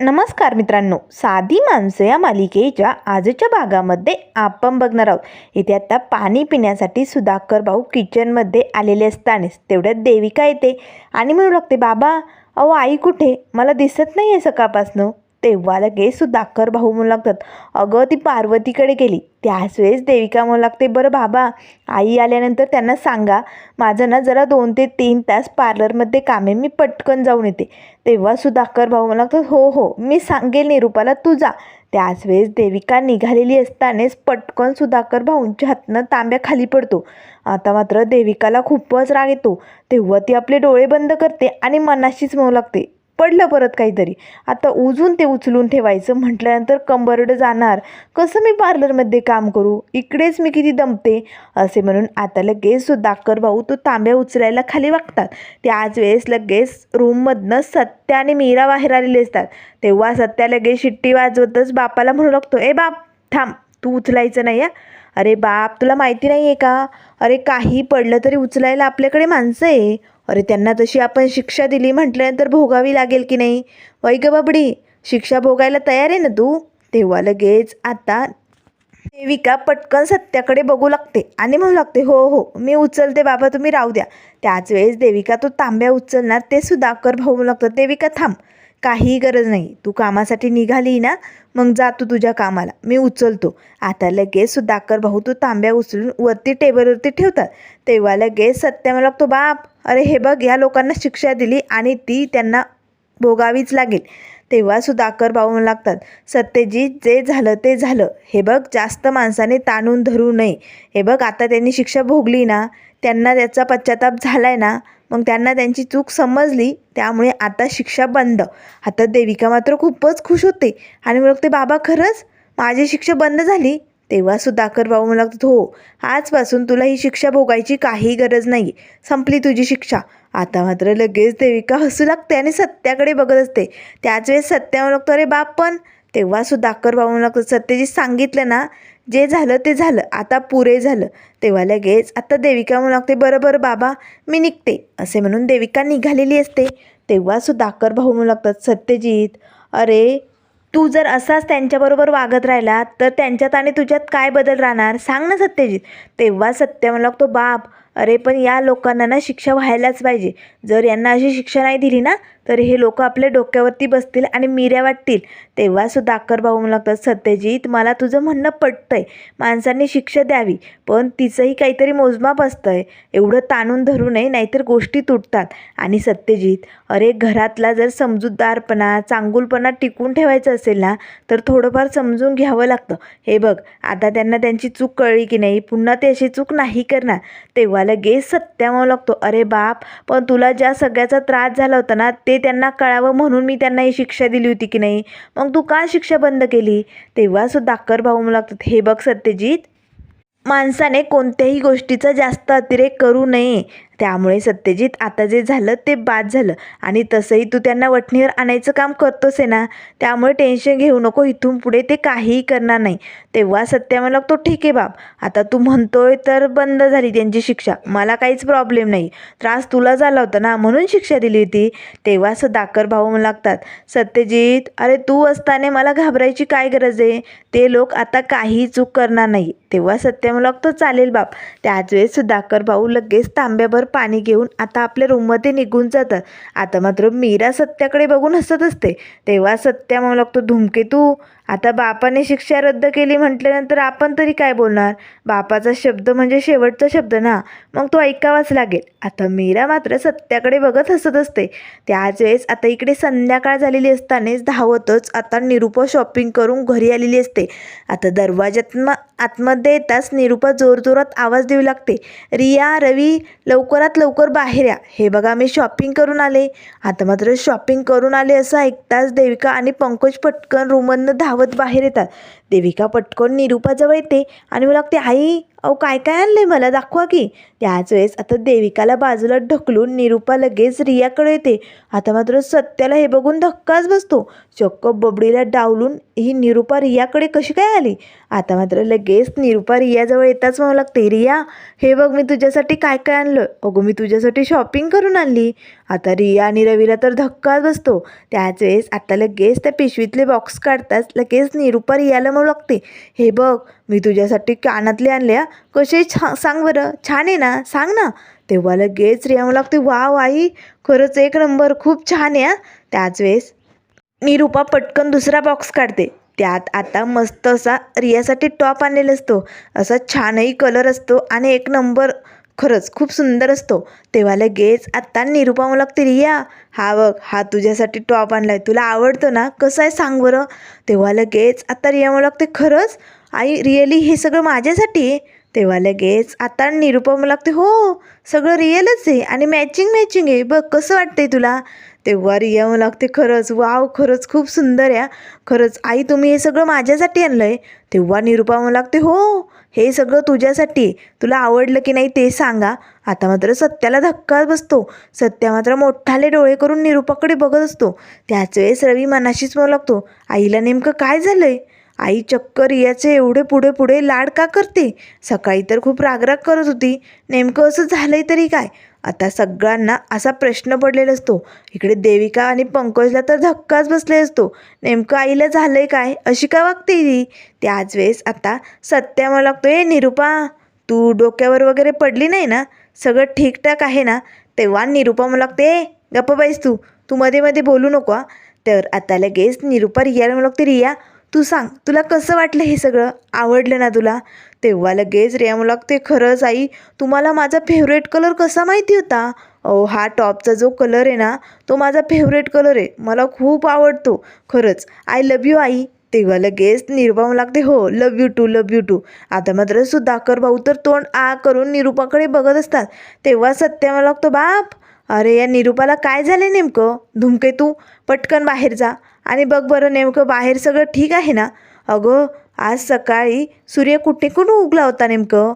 नमस्कार मित्रांनो साधी माणसं या मालिकेच्या आजच्या भागामध्ये आपण बघणार आहोत. इथे आता पाणी पिण्यासाठी सुधाकर भाऊ किचनमध्ये आलेले असतानाच तेवढ्यात देविका येते. आणि म्हणू लागते बाबा अहो आई कुठे? मला दिसत नाही आहे सकाळपासनं. तेव्हा लगेच सुधाकर भाऊ म्हणू लागतात अगं ती पार्वतीकडे गेली. त्याच वेळेस देविका म्हणू लागते बरं बाबा आई आल्यानंतर त्यांना सांगा. माझं ना जरा दोन ते तीन तास पार्लरमध्ये काम आहे मी पटकन जाऊन येते. तेव्हा सुधाकर भाऊ म्हणू लागतात हो हो मी सांगेल निरूपाला तू जा. त्याच वेळेस देविका निघालेली असतानाच पटकन सुधाकर भाऊंच्या हातनं तांब्या खाली पडतो. आता मात्र देविकाला खूपच राग येतो. तेव्हा ती आपले डोळे बंद करते आणि मनाशीच म्हणू लागते पडलं परत काहीतरी. आता उजून ते उचलून ठेवायचं म्हटल्यानंतर कंबरड जाणार. कसं मी पार्लरमध्ये काम करू? इकडेच मी किती दमते? असे म्हणून आता लगेच सुधाकर भाऊ तो तांब्या उचलायला खाली वागतात. त्याच वेळेस लगेच रूममधनं सत्या आणि मीरा बाहेर आलेले असतात. तेव्हा सत्या लगेच शिट्टी वाजवतच बापाला म्हणू लागतो ए बाप थांब तू उचलायचं नाही या अरे बाप तुला माहिती नाही आहे का? अरे काही पडलं तरी उचलायला आपल्याकडे माणसं आहे. अरे त्यांना तशी आपण शिक्षा दिली म्हटल्यानंतर भोगावी लागेल की नाही? वै ग बाबडी शिक्षा भोगायला तयार आहे ना तू? तेव्हा लगेच आता देविका पटकन सत्याकडे बघू लागते आणि म्हणू लागते हो हो मी उचलते बाबा तुम्ही राहू द्या. त्याच वेळेस देविका तो तांब्या उचलणार ते सुधाकर भाऊ लागतं लागतात देविका थांब. काहीही गरज नाही. तू कामासाठी निघाली ना मग जा तू तुझ्या कामाला. मी उचलतो. आता लगेच सुधाकर भाऊ तू तांब्या उचलून वरती टेबलवरती ठेवतात. तेव्हा लगेच सत्या मला लागतो बाप अरे हे बघ या लोकांना शिक्षा दिली आणि ती त्यांना भोगावीच लागेल. तेव्हा सुधाकर भाऊ म्हणू लागतात सत्यजी जे झालं ते झालं. हे बघ जास्त माणसाने ताणून धरू नये. हे बघ आता त्यांनी शिक्षा भोगली ना त्यांना त्याचा पश्चाताप झाला आहे ना मग त्यांना त्यांची चूक समजली त्यामुळे आता शिक्षा बंद. आता देविका मात्र खूपच खुश होते. आणि मग ते बाबा खरंच? माझी शिक्षा बंद झाली? तेव्हा सुधाकर भाऊ मला लागतात हो आजपासून तुला ही शिक्षा भोगायची काही गरज नाही संपली तुझी शिक्षा. आता मात्र लगेच देविका हसू लागते आणि सत्याकडे बघत असते. त्याच वेळेस सत्या म्हणू लागतो अरे बाप पण तेव्हा सुधाकर भाऊ म्हणू लागतो सांगितलं ना जे झालं ते झालं आता पुरे झालं. तेव्हा लगेच आता देविका म्हणू लागते बरोबर बाबा मी निघते असे म्हणून देविका निघालेली असते. तेव्हा अकर भाऊ म्हणू लागतात सत्यजित अरे तू जर असाच त्यांच्याबरोबर वागत राहिला तर त्यांच्यात आणि तुझ्यात काय बदल राहणार? सांग ना सत्यजित. तेव्हा सत्य म्हणू लागतो बाप अरे पण या लोकांना ना शिक्षा व्हायलाच पाहिजे. जर यांना अशी शिक्षा नाही दिली ना तर हे लोक आपल्या डोक्यावरती बसतील आणि मिऱ्या वाटतील. तेव्हासुद्धा सुधाकर भाऊ म्हणू लागतात सत्यजित मला तुझं म्हणणं पटतंय. माणसांनी शिक्षा द्यावी पण तिचंही काहीतरी मोजमाप असतं आहे एवढं ताणून धरू नये नाहीतर गोष्टी तुटतात. आणि सत्यजित अरे घरातला जर समजूतदारपणा चांगुलपणा टिकून ठेवायचं असेल ना तर थोडंफार समजून घ्यावं लागतं. हे बघ आता त्यांना त्यांची चूक कळली की नाही पुन्हा ते अशी चूक नाही करणार. तेव्हा लगेच सत्या म्हणू लागतो अरे बाप पण तुला ज्या सगळ्याचा त्रास झाला होता ना ते त्यांना कळावं म्हणून मी त्यांना ही शिक्षा दिली होती की नाही? मग तू का शिक्षा बंद केली? तेव्हा सुधाकर भाऊ मला लागतात हे बघ सत्यजित माणसाने कोणत्याही गोष्टीचा जास्त अतिरेक करू नये. त्यामुळे सत्यजित आता जे झालं ते बाद झालं. आणि तसंही तू त्यांना वठणीवर आणायचं काम करतोस आहे ना त्यामुळे टेन्शन घेऊ नको इथून पुढे ते काहीही करणार नाही. तेव्हा सत्या मला तो ठीक आहे बाप आता तू म्हणतोय तर बंद झाली त्यांची शिक्षा मला काहीच प्रॉब्लेम नाही. त्रास तुला झाला होता ना म्हणून शिक्षा दिली होती. तेव्हा सदाकर भाऊ म्हणू लागतात सत्यजित अरे तू असताना मला घाबरायची काय गरज आहे? ते लोक आता काही चूक करणार नाही. तेव्हा सत्य मला लागतो चालेल बाप. त्याच वेळेस सुधाकर भाऊ लगेच तांब्याभर पाणी घेऊन आता आपल्या रूममध्ये निघून जातात. आता मात्र मीरा सत्याकडे बघून हसत असते. तेव्हा सत्या म्हणू लागतो धुमकेतू आता बापाने शिक्षा रद्द केली म्हटल्यानंतर आपण तरी काय बोलणार? बापाचा शब्द म्हणजे शेवटचा शब्द ना? मग तो ऐकावाच लागेल. आता मीरा मात्र सत्याकडे बघत हसत असते. त्याच वेळेस आता इकडे संध्याकाळ झालेली असतानाच धावतच आता निरूपा शॉपिंग करून घरी आलेली असते. आता दरवाज्यात आतमध्ये येताच निरूपा जोरजोरात आवाज देऊ लागते. रिया रवी लवकरात लवकर बाहेर या. हे बघा मी शॉपिंग करून आले. आता मात्र शॉपिंग करून आले असं ऐकताच देविका आणि पंकज पटकन रूममधनं धावत बाहेर येतात. देविका पटकन निरूपाजवळ येते आणि मला लागते आई अहो काय काय आणलंय मला? दाखवा की. त्याच वेळेस आता देविकाला बाजूला ढकलून निरूपा लगेच रियाकडे येते. आता मात्र सत्याला हे बघून धक्काच बसतो. चक्क बबडीला डावलून ही निरूपा रियाकडे कशी काय आली? आता मात्र लगेच निरूपा रियाजवळ येताच मला लागते रिया हे बघ मी तुझ्यासाठी काय काय आणलं? अगो मी तुझ्यासाठी शॉपिंग करून आणली. आता रिया आणि रवीला तर धक्काच बसतो. त्याच वेळेस आता लगेच त्या पिशवीतले बॉक्स काढताच लगेच निरूपा रियाला म्हणू लागते हे बघ मी तुझ्यासाठी कानातले आणले हा. कसे छा सांग बरं. छान आहे ना? सांग ना. तेव्हा लगेच रिया म्हणू लागते वाव आई. खरंच एक नंबर. खूप छान आहे त्याच वेळेस निरूपा पटकन दुसरा बॉक्स काढते. त्यात आता मस्त असा रियासाठी टॉप आणलेला असतो. असा छानही कलर असतो आणि एक नंबर खरंच खूप सुंदर असतो. तेव्हा लगेच आत्ता निरूपा मला लागते रिया हा बघ हा तुझ्यासाठी टॉप आणलाय. तुला आवडतो ना? कसं आहे सांग बरं. तेव्हा लगेच आता रिया मला लागते खरंच? आई रिअली हे सगळं माझ्यासाठी आहे? तेव्हा लगेच आता निरूपा मला लागते हो सगळं रिअलच आहे आणि मॅचिंग मॅचिंग आहे. बघ कसं वाटतंय तुला? तेव्हा रिया मला लागते खरंच वाव खरंच खूप सुंदर आहे खरंच आई तुम्ही हे सगळं माझ्यासाठी आणलं आहे तेव्हा निरुपा मला लागते हो हे सगळं तुझ्यासाठी आहे. तुला आवडलं की नाही ते सांगा. आता मात्र सत्याला धक्का बसतो. सत्या मात्र मोठाले डोळे करून निरुपाकडे बघत असतो. त्याच वेळेस रवी मनाशीच म्हणू लागतो आईला नेमकं काय झालं आहे आई चक्क रियाचे एवढे पुढे पुढे लाड का करते? सकाळी तर खूप रागराग करत होती. नेमकं असं झालंय तरी काय? आता सगळ्यांना असा प्रश्न पडलेला असतो. इकडे देविका आणि पंकजला तर धक्काच बसले असतो. नेमकं आईला झालंय काय? अशी का वागते ती त्याच वेळेस आता सत्या मला लागतो ए निरूपा तू डोक्यावर वगैरे पडली नाही ना? सगळं ठीकठाक आहे ना? तेव्हा निरूपा मला लागते ए गप्प बाईस तू. तू मध्ये मध्ये बोलू नको तर आता लगेच निरूपा रियाला मला लागते रिया तू सांग तुला कसं वाटलं हे सगळं? आवडलं ना तुला? तेव्हा लगेच रिया मला लागते खरंच आई तुम्हाला माझा फेवरेट कलर कसा माहिती होता? अहो हा टॉपचा जो कलर आहे ना तो माझा फेवरेट कलर आहे. मला खूप आवडतो. खरंच आय लव यू आई. तेव्हा लगेच निरूपा मला लागते हो love you too love you too आता मात्र सुधाकर भाऊ तर तोंड आ करून निरूपाकडे बघत असतात. तेव्हा सत्या लागतो बाप अरे या निरूपाला काय झालं नेमकं? धुमके तू? पटकन बाहेर जा. आणि बघ बरं नेमकं बाहेर सगळं ठीक आहे ना? अगं आज सकाळी सूर्य कुठे कुठून उगला होता नेमकं?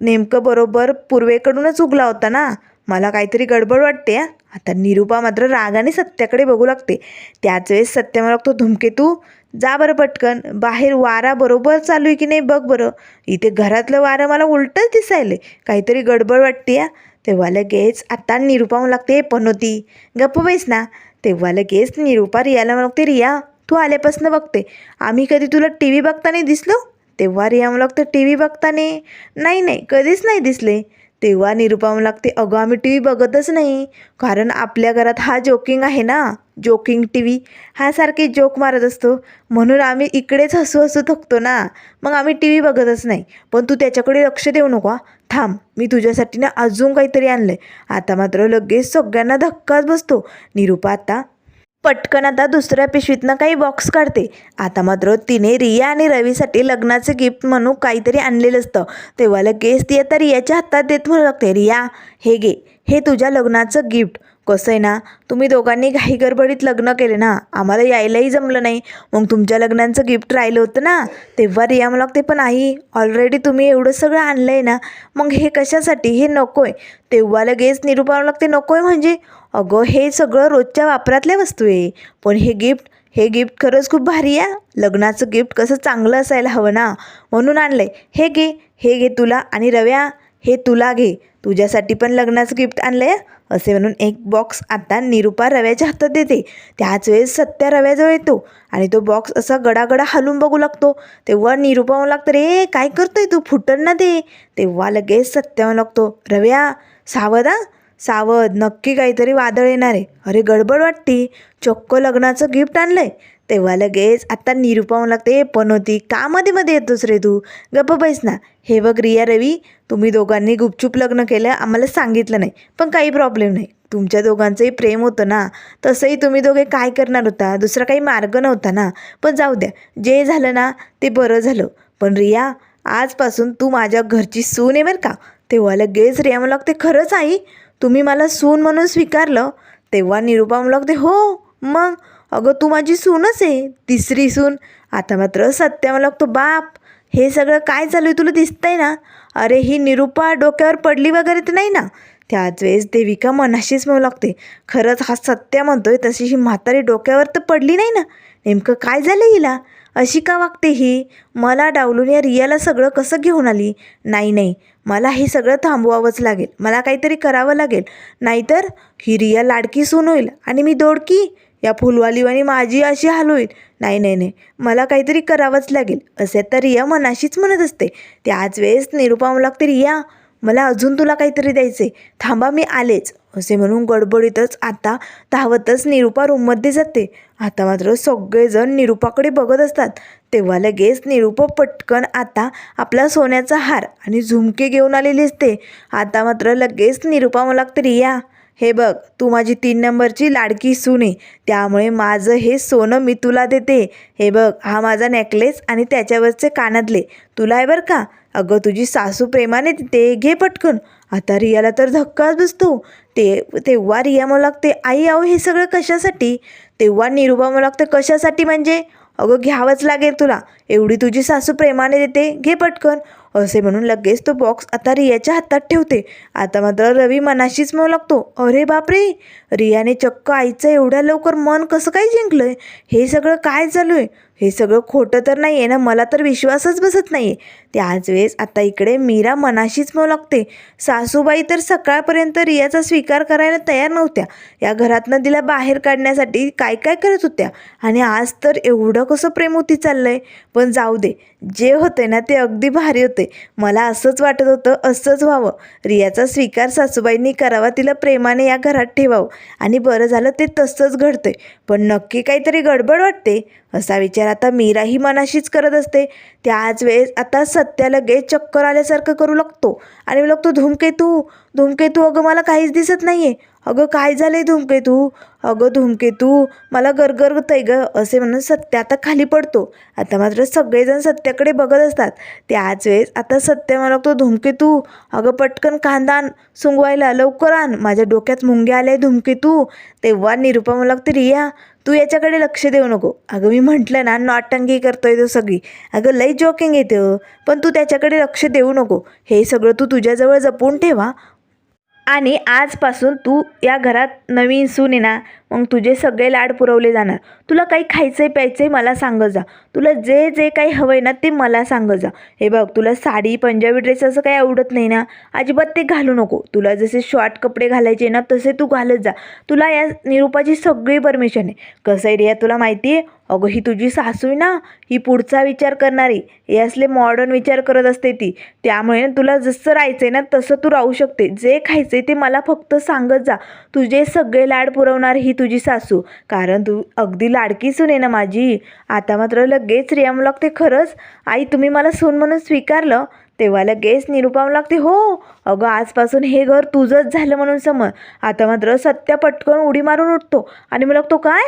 नेमकं बरोबर पूर्वेकडूनच उगला होता ना? मला काहीतरी गडबड वाटते आता निरूपा मात्र रागाने सत्याकडे बघू लागते. त्याच वेळेस सत्य मला लागतो धुमकेतू जा बरं पटकन. बाहेर वारा बरोबर चालू आहे की नाही बघ बरं. इथे घरातलं वारं मला उलटंच दिसायले काहीतरी गडबड वाटते या तेव्हा लगेच आता निरूपा मला लागते पण होती गप्प बैस ना. तेव्हा लगेच निरूपा रियाला म्हणते रिया तू आल्यापासून बघते. आम्ही कधी तुला टी व्ही बघताना दिसलो? तेव्हा रिया मला लागतं टी व्ही बघताना? नाही नाही कधीच नाही दिसले. तेव्हा निरूपा मला लागते अगं आम्ही टी व्ही बघतच नाही. कारण आपल्या घरात हा जोकिंग आहे ना जोकिंग टी व्ही हा सारखे जोक मारत असतो. म्हणून आम्ही इकडेच हसू हसू थकतो ना. मग आम्ही टी व्ही बघतच नाही. पण तू त्याच्याकडे लक्ष देऊ नको थांब मी तुझ्यासाठी ना अजून काहीतरी आणलं आहे आता मात्र लगेच सगळ्यांना धक्काच बसतो. निरूपा आता पटकन आता दुसऱ्या पिशवीतनं काही बॉक्स काढते. आता मात्र तिने रिया आणि रवीसाठी लग्नाचे गिफ्ट म्हणून काहीतरी आणलेलं असतं. तेव्हा लगेच ती आता रियाच्या हातात देत म्हणू लागते. रिया हे गे हे तुझ्या लग्नाचं गिफ्ट कसं आहे ना तुम्ही दोघांनी घाई गडबडीत लग्न केले ना आम्हाला यायलाही जमलं नाही. मग तुमच्या लग्नाचं गिफ्ट राहिलं होतं ना तेव्हा रिया मला लागते पण आई ऑलरेडी तुम्ही एवढं सगळं आणलं आहे ना मग हे कशासाठी? हे नको आहे तेव्हा लगेच निरूपावं लागते नको आहे म्हणजे? अगं हे सगळं रोजच्या वापरातल्या वस्तू आहे. पण हे गिफ्ट हे गिफ्ट खरंच खूप भारी आहे. लग्नाचं गिफ्ट कसं चांगलं असायला हवं ना म्हणून आणलंय. हे घे हे घे तुला आणि रव्या हे तुला घे. तुझ्यासाठी पण लग्नाचं गिफ्ट आणलं आहे असे म्हणून एक बॉक्स आता निरुपा रव्याच्या हातात देते. त्याच वेळेस सत्या रव्याजवळ येतो आणि तो बॉक्स असा गडागडा हलून बघू लागतो. तेव्हा निरुपा म्हणू लागतं रे काय करतोय तू? फुटन ना ते तेव्हा लगेच सत्या म्हणू लागतो रव्या सावध हा. सावध नक्की काहीतरी वादळ येणार आहे. अरे गडबड वाटते. चक्क लग्नाचं गिफ्ट आणलंय. तेव्हा लगेच आत्ता निरूपा लागते पण होती का मध्ये मध्ये येतोस रे तू? गप्प बैस ना. हे बघ रिया रवी तुम्ही दोघांनी गुपचूप लग्न केलं आम्हाला सांगितलं नाही पण काही प्रॉब्लेम नाही. तुमच्या दोघांचंही प्रेम होतं ना तसंही तुम्ही दोघे काय करणार होता? दुसरा काही मार्ग नव्हता ना. पण जाऊ द्या जे झालं ना ते बरं झालं. पण रिया आजपासून तू माझ्या घरची सून आहे बरं का. तेव्हा लगेच रिया मला ते खरंच आई तुम्ही मला सून म्हणून स्वीकारलं? तेव्हा निरूपा मला लागते हो मग अगं तू माझी सूनच आहे. तिसरी सून. आता मात्र सत्या मला लागतो बाप. हे सगळं काय चालू आहे तुला दिसतंय ना? अरे ही निरुपा डोक्यावर पडली वगैरे तर नाही ना? त्याच वेळेस देविका मनाशीच म्हणू लागते. खरंच हा सत्य म्हणतोय तशी ही म्हातारी डोक्यावर तर पडली नाही ना? नेमकं काय झालं हिला? अशी का वागते ही? मला डावलून या रियाला सगळं कसं घेऊन आली? नाही नाही. मला हे सगळं थांबवावंच लागेल. मला काहीतरी करावं लागेल. नाहीतर ही रिया लाडकी सून होईल आणि मी दोडकी. या फुलवालीवाणी माझी अशी हाल होईल नाही नाही नाही. मला काहीतरी करावंच लागेल. असे तर या मनाशीच म्हणत असते. त्याच वेळेस निरुपा मला तरी या मला अजून तुला काहीतरी द्यायचे थांबा मी आलेच. असे म्हणून गडबडीतच आता धावतच निरुपा रूममध्ये जाते. आता मात्र सगळेजण निरुपाकडे बघत असतात. तेव्हा लगेच निरुपा पटकन आता आपला सोन्याचा हार आणि झुमके घेऊन आलेली असते आता मात्र लगेच निरुपा मला तरी या हे बघ तू माझी तीन नंबरची लाडकी सून आहे. त्यामुळे माझं हे सोनं मी तुला देते. हे बघ हा माझा नेकलेस आणि त्याच्यावरचे कानातले. तुला आहे बरं का? अगं तुझी सासू प्रेमाने देते घे पटकन. आता रियाला तर धक्काच बसतो. ते तेव्हा रिया मला लागते आई अहो हे सगळं कशासाठी? तेव्हा निरुबा मला लागते कशासाठी म्हणजे? अगं घ्यावंच लागेल तुला. एवढी तुझी सासू प्रेमाने देते. घे पटकन. असे म्हणून लगेच तो बॉक्स आता रियाच्या हातात ठेवते. आता मात्र रवी मनाशीच म्हणू लागतो. अरे बापरे! रियाने चक्क आईचं एवढ्या लवकर मन कसं काय जिंकलंय? हे सगळं काय चालू आहे हे सगळं खोटं तर नाही आहे ना? मला तर विश्वासच बसत नाही आहे त्याच वेळेस आता इकडे मीरा मनाशीच म्हणू लागते. सासूबाई तर सकाळपर्यंत रियाचा स्वीकार करायला तयार नव्हत्या. या घरातनं तिला बाहेर काढण्यासाठी काय काय करत होत्या? आणि आज तर एवढं कसं प्रेम होती चाललं चाललंय? पण जाऊ दे. जे होते ना ते अगदी भारी होते मला असंच वाटत होतं असंच व्हावं. रियाचा स्वीकार सासूबाईंनी करावा तिला प्रेमाने या घरात ठेवावं. आणि बरं झालं ते तसंच घडतंय. पण नक्की काहीतरी गडबड वाटते. असा विचार आता मीराही मनाशीच करत असते. त्याच वेळेस आता सत्या लगेच चक्कर आल्यासारखं करू लागतो. आणि मी लागतो धूमकेतू धूमकेतू अगं मला काहीच दिसत नाही आहे अगं काय झालं आहे धूमकेतू अगं धूमकेतू मला गरगर होतंय ग असे म्हणून सत्य आता खाली पडतो. आता मात्र सगळेजण सत्याकडे बघत असतात. त्याच वेळेस आता सत्य मला लागतो धूमकेतू अगं पटकन कांदा आण सुंगवायला लवकर आण. माझ्या डोक्यात मुंग्या आल्या धूमकेतू तेव्हा निरुपा मला लागते रिया तू याच्याकडे लक्ष देऊ नको. अगं मी म्हटलं ना नॉटंगी करतोय तो सगळी. अगं लई जोकिंग येते पण तू त्याच्याकडे लक्ष देऊ नको. हे सगळं तू तुझ्याजवळ जपून ठेवा. आणि आजपासून तू या घरात नवीन सून आहे ना. मग तुझे सगळे लाड पुरवले जाणार. तुला काही खायचं आहे प्यायचं आहे मला सांगत जा. तुला जे जे काही हवं आहे ना ते मला सांगत जा. हे बघ तुला साडी पंजाबी ड्रेस असं काही आवडत नाही ना अजिबात ते घालू नको. तुला जसे शॉर्ट कपडे घालायचे ना तसे तू घालत जा. तुला या निरूपाची सगळी परमिशन आहे. कसं आहे रिया तुला माहिती आहे? अगं ही तुझी सासू आहे ना ही पुढचा विचार करणारी. हे असले मॉडर्न विचार करत असते ती. त्यामुळे ना तुला जसं राहायचं आहे ना तसं तू राहू शकते. जे खायचं ते मला फक्त सांगत जा. तुझे सगळे लाड पुरवणार ही तुझी सासू. कारण तू अगदी लाडकी सून आहे ना माझी. आता मात्र लगेच रिया मला लागते खरंच. आई तुम्ही मला सून म्हणून स्वीकारलं. तेव्हा लगेच निरुपा लागते हो अगं आजपासून हे घर तुझंच झालं म्हणून समज. आता मात्र सत्या पटकन उडी मारून उठतो. आणि मग लागतो काय?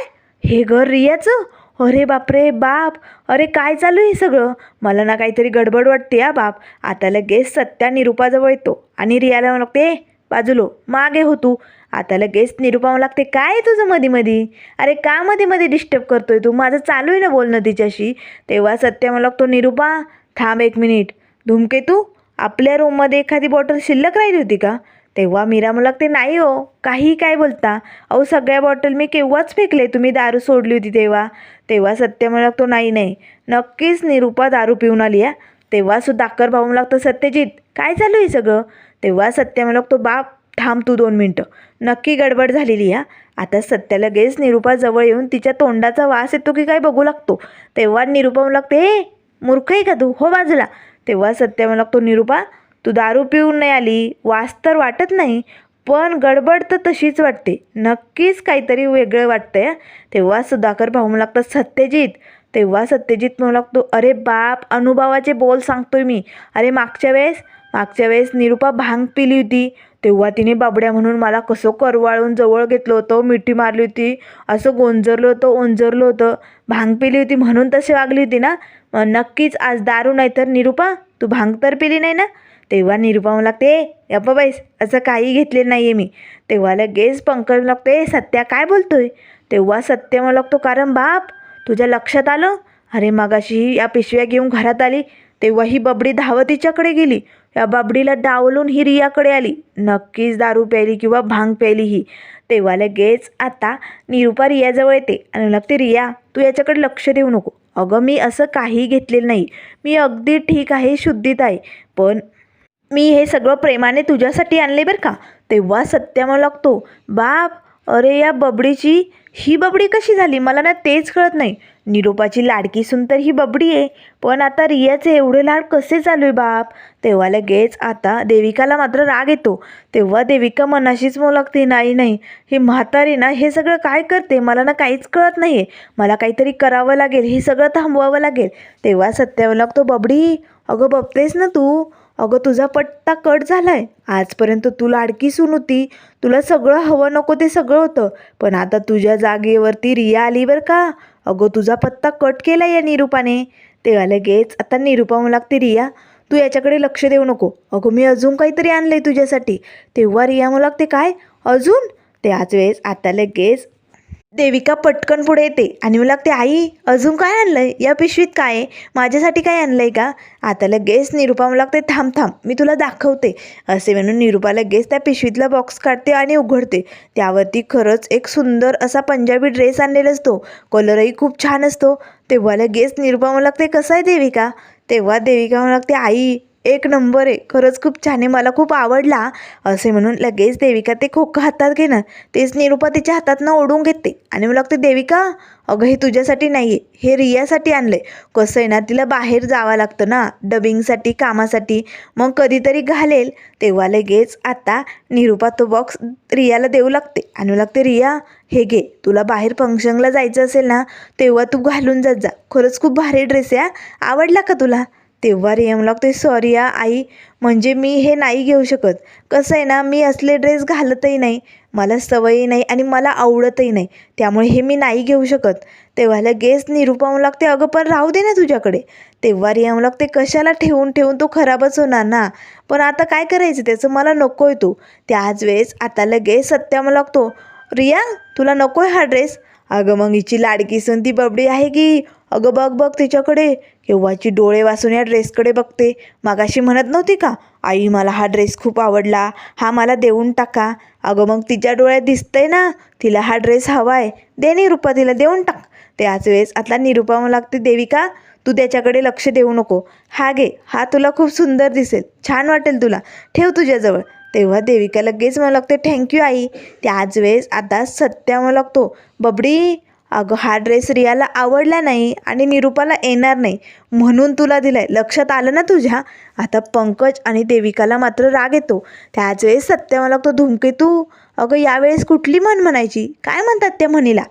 हे घर रियाचं? अरे बापरे बाप! अरे काय चालू आहे हे सगळं? मला ना काहीतरी गडबड वाटते या बाप. आता लगेच सत्या निरुपाजवळ येतो. आणि रियाला म्हणू लागते बाजूलो मागे हो तू. आता लगेच निरुपा लागते. काय आहे तुझं मध्ये मध्ये अरे का मध्ये मध्ये डिस्टर्ब करतोय तू? माझं चालू आहे ना बोलणं तिच्याशी. तेव्हा सत्य मला लागतो निरुपा थांब एक मिनिट धूमकेतू आपल्या रूममध्ये एखादी बॉटल शिल्लक राहिली होती का? तेव्हा मीरा मला लागते नाही हो काही काय बोलता? अहो सगळ्या बॉटल मी केव्हाच फेकले? तुम्ही दारू सोडली होती तेव्हा. तेव्हा सत्य मला लागतो नाही नाही. नक्कीच निरुपा दारू पिऊन आली आहे तेव्हा अक्कर भाऊ मला लागतो सत्यजित काय चालू आहे सगळं? तेव्हा सत्य मला लागतो बाप थांब तू दोन मिनटं. नक्की गडबड झालेली हा. आता सत्य लगेच निरुपा जवळ येऊन तिच्या तोंडाचा वास येतो की काय बघू लागतो. तेव्हा निरुपा मला लागते हे मूर्ख आहे का तू? हो बाजूला. तेव्हा सत्य मला लागतो निरुपा तू दारू पिऊन नाही आली. वास तर वाटत नाही पण गडबड तर तशीच वाटते. नक्कीच काहीतरी वेगळं वाटतंय तेव्हा सुधाकर भाऊ मला लागतात सत्यजित. तेव्हा सत्यजित म्हणू लागतो अरे बाप अनुभवाचे बोल सांगतोय मी. अरे मागच्या वेळेस मागच्या वेळेस निरुपा भांग पिली होती. तेव्हा तिने बाबड्या म्हणून मला कसं करवाळून जवळ घेतलं होतं मिठी मारली होती असं गोंजरलं होतं ओंजरलं होतं भांग पिली होती म्हणून तशी वागली होती ना? मग नक्कीच आज दारू नाही तर निरुपा तू भांग तर पिली नाही ना? तेव्हा निरुपा मला लागते यप्पा बाईस असं काही घेतलेलं नाही आहे मी. तेव्हा लगेच पंकज लागते सत्या काय बोलतोय? तेव्हा सत्य मला लागतो कारण बाप तुझ्या लक्षात आलं? अरे मागाशी या पिशव्या घेऊन घरात आली तेव्हा ही बबडी धावत तिच्याकडे गेली. या बाबडीला डावलून ही रियाकडे आली. नक्कीच दारू प्यायली किंवा भांग प्यायली ही. तेव्हा लगेच आता निरुपा रियाजवळ येते आणि लागते रिया तू याच्याकडे लक्ष देऊ नको. अगं मी असं काही घेतलेलं नाही. मी अगदी ठीक आहे शुद्धीत आहे. पण मी हे सगळं प्रेमाने तुझ्यासाठी आणले बरं का? तेव्हा सत्यामा लागतो. बाप अरे या बबडीची ही बबडी कशी झाली? मला ना तेच कळत नाही. निरोपाची लाडकी सून तर ही बबडी आहे. पण आता रियाचे एवढे लाड कसे चालू आहे बाप? तेव्हा लगेच आता देविकाला मात्र राग येतो. तेव्हा देविका मनाशीच मग लागते नाही नाही ही म्हातारी ना हे सगळं काय करते? मला ना काहीच कळत नाही आहे मला काहीतरी करावं लागेल हे सगळं थांबवावं लागेल. तेव्हा सत्यावर लागतो बबडी अगं बघतेस ना तू? अगं तुझा पट्टा कट झाला आहे आजपर्यंत तू लाडकी सून होती. तुला सगळं हवं नको ते सगळं होतं. पण आता तुझ्या जागेवरती रिया आली बरं का? अगं तुझा पत्ता कट केला या निरूपाने. तेव्हा लगेच आता निरूपा म्हणू लागते रिया. तू याच्याकडे लक्ष देऊ नको. अगं मी अजून काहीतरी आणलं आहे तुझ्यासाठी. तेव्हा रिया म्हणू लागते काय? अजून? त्याच वेळेस आता लगेच देविका पटकन पुढे येते आणि मला लागते आई अजून काय आणलं आहे या पिशवीत काय आहे? माझ्यासाठी काय आणलं आहे का? आता लगेच निरूपा मला लागते थांब थांब मी तुला दाखवते. असे म्हणून निरूपा लगेच त्या पिशवीतला बॉक्स काढते आणि उघडते. त्यावरती खरंच एक सुंदर असा पंजाबी ड्रेस आणलेला असतो. कलरही खूप छान असतो. तेव्हा लगेच निरूपा मला लागते कसं आहे देविका? तेव्हा देविका मला लागते आई एक नंबर आहे. खरंच खूप छान आहे. मला खूप आवडला. असे म्हणून लगेच देविका ते खोकं हातात घेणार तेच निरूपा तिच्या हातातनं ओढून घेते. आणि मला लागते देविका अगं हे तुझ्यासाठी नाही आहे हे रियासाठी आणलं आहे कसं आहे ना तिला बाहेर जावं लागतं ना. डबिंगसाठी कामासाठी. मग कधीतरी घालेल. तेव्हा लगेच आता निरूपा तो बॉक्स रियाला देऊ लागते. आणि मला लागते रिया हे घे. तुला बाहेर फंक्शनला जायचं असेल ना तेव्हा तू घालून जात जा. खरंच खूप भारी ड्रेस आहे आवडला का तुला? तेव्हा रिया लागते सॉरी या आई म्हणजे मी हे नाही घेऊ शकत. कसं आहे ना मी असले ड्रेस घालतही नाही मला सवयही नाही आणि मला आवडतही नाही त्यामुळे हे मी नाही घेऊ शकत. तेव्हा लगेच निरूपा म्हणू लागते अगं पण राहू दे ना तुझ्याकडे. तेव्हा रिया म्हणू लागते कशाला ठेवून ठेवून तो खराबच होणार ना? पण आता काय करायचं त्याचं? मला नको आहे तो. त्याच वेळेस आता लगेच सत्या लागतो रिया तुला नको आहे हा ड्रेस अगं मग हिची लाडकी सून ती बबडी आहे की? अगं बघ बघ तिच्याकडे. केव्हाची डोळे वाचून या ड्रेसकडे बघते. मागाशी म्हणत नव्हती का? आई मला हा ड्रेस खूप आवडला. हा मला देऊन टाका. अगं मग तिच्या डोळ्यात दिसतंय ना? तिला हा ड्रेस हवा आहे दे निरूपा तिला देऊन टाक. त्याच वेळेस आता निरूपा मला लागते देविका तू त्याच्याकडे लक्ष देऊ नको. हा घे. हा तुला खूप सुंदर दिसेल. छान वाटेल तुला. ठेव तुझ्याजवळ. तेव्हा देविका लगेच मला लागते थँक्यू आई. त्याच वेळेस आता सत्या म्हणू लागतो बबडी अगं हा ड्रेस रियाला आवडला नाही आणि निरूपाला येणार नाही म्हणून तुला दिलाय. लक्षात आलं ना तुझ्या? आता पंकज आणि देविकाला मात्र राग येतो. त्याच वेळेस सत्या मला लागतो धुमकेतू अगं यावेळेस कुठली म्हण म्हणायची? काय म्हणतात त्या म्हणीला?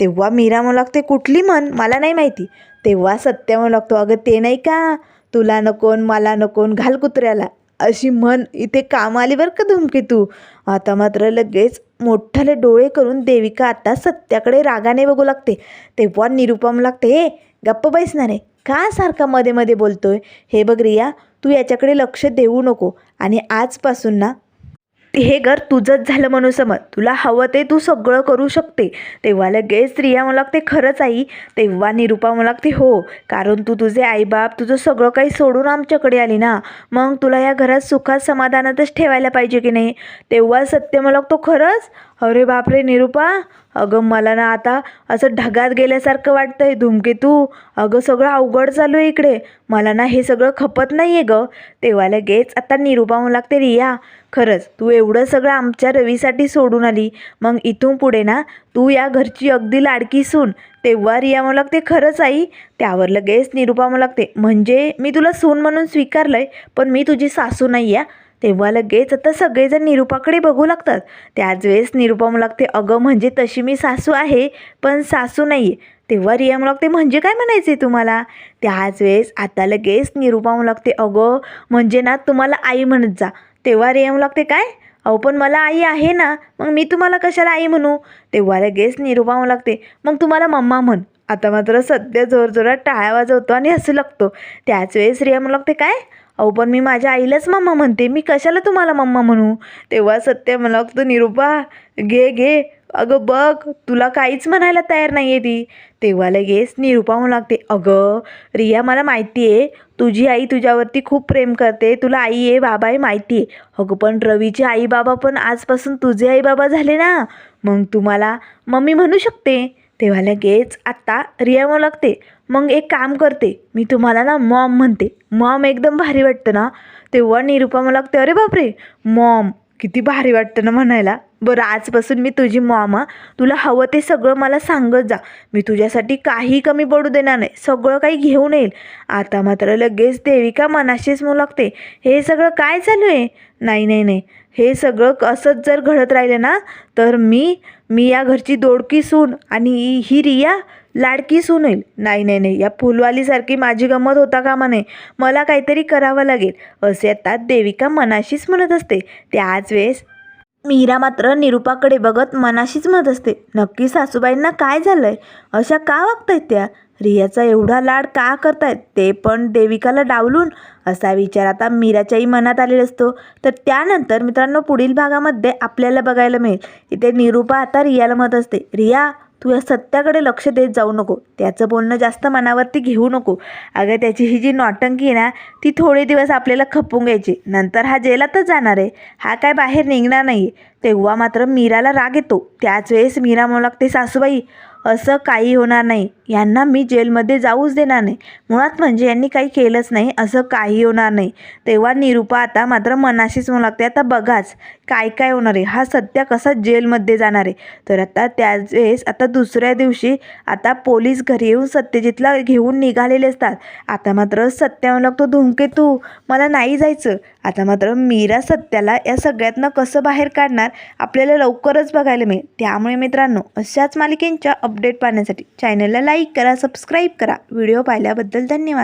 तेव्हा मीरा म्हणू लागते कुठली म्हण? मला नाही माहिती. तेव्हा सत्य म्हणू लागतो अगं ते नाही का? तुला नकोन मला नकोन घाल कुत्र्याला. अशी म्हण इथे काम आली बरं का धूमकेतू आता मात्र लगेच मोठ्याले डोळे करून देविका आता सत्याकडे रागाने बघू लागते. तेव्हा निरुपम लागते हे गप्प बैसणार आहे का सारखा मध्ये मध्ये बोलतोय? हे बघ रिया तू याच्याकडे लक्ष देऊ नको. आणि आजपासून ना हे घर तुझंच झालं म्हणून समज. तुला हवं ते तू सगळं करू शकते. तेव्हा लगेच स्त्रिया मला लागते खरंच आई. तेव्हा निरूपा मला लागते हो कारण तू तुझे आईबाप तुझं सगळं काही सोडून आमच्याकडे आली ना. मग तुला या घरात सुखात समाधानातच ठेवायला पाहिजे की नाही? तेव्हा सत्य मला लागतो खरंच? अरे बापरे निरूपा! अगं मला ना आता असं ढगात गेल्यासारखं वाटतं आहे धुमकेतू अगं सगळं अवघड चालू आहे इकडे. मला ना हे सगळं खपत नाही आहे गं. तेव्हा लगेच आता निरूपा लागते रिया. खरंच तू एवढं सगळं आमच्या रवीसाठी सोडून आली. मग इथून पुढे ना तू या घरची अगदी लाडकी सून. तेव्हा रिया म्हणू लागते खरंच आई. त्यावर लगेच निरूपा म्हणू लागते म्हणजे मी तुला सून म्हणून स्वीकारलं आहे पण मी तुझी सासू नाही आहे तेव्हा लगेच आता सगळेजण निरूपाकडे बघू लागतात. त्याच वेळेस निरूपा म्हणू लागते अगं म्हणजे तशी मी सासू आहे पण सासू नाही आहे तेव्हा रिया म्हणू लागते म्हणजे काय म्हणायचं आहे तुम्हाला? त्याच वेळेस आता लगेच निरूपा म्हणू लागते अगं म्हणजे ना तुम्हाला आई म्हणत जा. तेव्हा रिया म्हणू लागते काय? अहो पण मला आई आहे ना मग मी तुम्हाला कशाला आई म्हणू? तेव्हा लगेच निरूपा म्हणू लागते मग तुम्हाला मम्मा म्हण. आता मात्र सध्या जोरजोरात टाळ्या वाजवतो आणि हसू लागतो. त्याच वेळेस रिया म्हणू लागते काय? अहो पण मी माझ्या आईलाच मम्मा म्हणते. मी कशाला तुम्हाला मम्मा म्हणू? तेव्हा सत्य मला लागतं निरूपा घे घे. अगं बघ तुला काहीच म्हणायला तयार नाही आहे ती. तेव्हा लगेच निरुपा म्हणू लागते अगं रिया मला माहिती आहे तुझी आई तुझ्यावरती खूप प्रेम करते. तुला आई आहे बाबा आहे माहिती आहे अगं पण रवीचे आई बाबा पण आजपासून तुझे आई बाबा झाले ना. मग तुम्हाला मम्मी म्हणू शकते. तेव्हा लगेच आत्ता रिया म्हणू लागते मग एक काम करते मी तुम्हाला ना मॉम म्हणते. मॉम एकदम भारी वाटतं ना. तेव्हा निरुपा मला लागते अरे बापरे मॉम किती भारी वाटतं ना म्हणायला. बरं आजपासून मी तुझी मॉम हा. तुला हवं ते सगळं मला सांगत जा. मी तुझ्यासाठी काही कमी पडू देणार नाही. सगळं काही घेऊन येईल. आता मात्र लगेच देविका मनाशीच म्हणू लागते हे सगळं काय चालू आहे? नाही नाही नाही. हे सगळं असंच जर घडत राहिलं ना तर मी मी या घरची दोडकी सून आणि ही रिया लाडकी सुनील नाही नाही नाही. या फुलवालीसारखी माझी गंमत होता कामा नये. मला काहीतरी करावं लागेल. असे आता देविका मनाशीच म्हणत असते. त्याच वेळेस मीरा मात्र निरुपाकडे बघत मनाशीच म्हणत असते. नक्की सासूबाईंना काय झालंय? अशा का वागतायत त्या? रियाचा एवढा लाड का करतायत? ते पण देविकाला डावलून असा विचार आता मीराच्याही मनात आलेला असतो. तर त्यानंतर मित्रांनो पुढील भागामध्ये आपल्याला बघायला मिळेल. इथे निरुपा आता रियाला म्हणत असते रिया तू या सत्याकडे लक्ष देत जाऊ नको. त्याचं बोलणं जास्त मनावरती घेऊ नको. अगं त्याची ही जी नौटंकी आहे ना ती थोडे दिवस आपल्याला खपून घ्यायची. नंतर हा जेलातच जाणार आहे. हा काय बाहेर निघणार नाही तेव्हा मात्र मीराला राग येतो. त्याच वेळेस मीरा म्हणू लागते सासूबाई असं काही होणार नाही. यांना मी जेलमध्ये जाऊच देणार नाही. मुळात म्हणजे यांनी काही केलंच नाही असं काही होणार नाही. तेव्हा निरुपा आता मात्र मनाशीच म्हणू लागते आता बघाच काय काय होणार आहे? हा सत्य कसा जेलमध्ये जाणार आहे? तर आता त्याच वेळेस आता दुसऱ्या दिवशी आता पोलीस घरी येऊन सत्यजितला घेऊन निघालेले असतात. आता मात्र सत्या म्हणू लागतो धुमकेतू मला नाही जायचं. आता मात्र मीरा सत्याला या सगळ्यातनं कसं बाहेर काढणार आपल्याला लवकरच बघायला मिळेल. त्यामुळे मित्रांनो अशाच मालिकेंच्या अपडेट पाहण्यासाठी चॅनलला लाईक करा सबस्क्राईब करा. व्हिडिओ पाहिल्याबद्दल धन्यवाद.